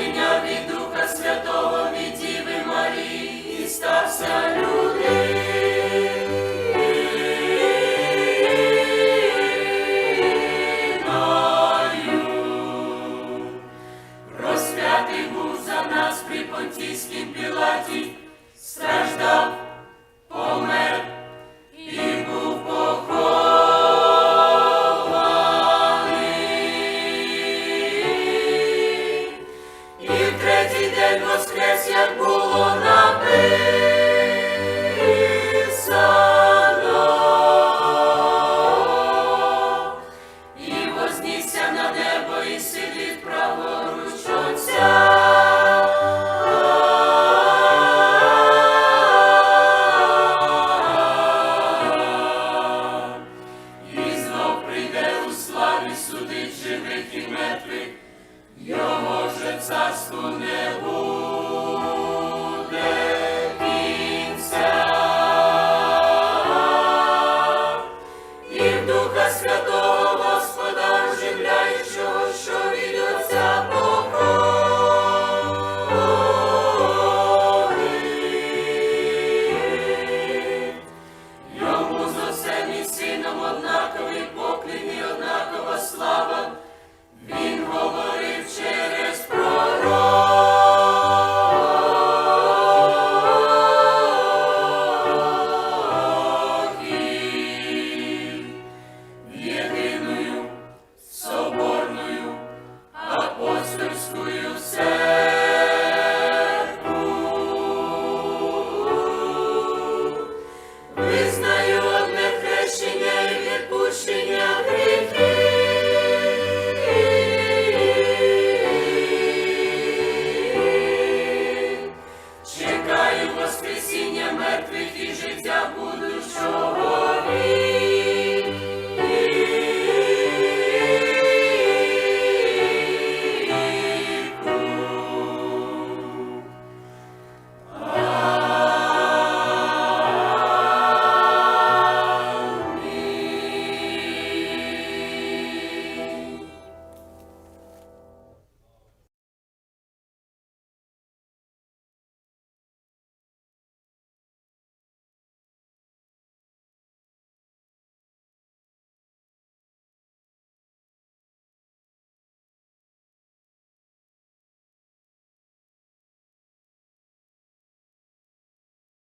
прийняв від Духа Святого від Діви Марії і стався людиною. Розп'ятий був за нас при понтійській царству небо.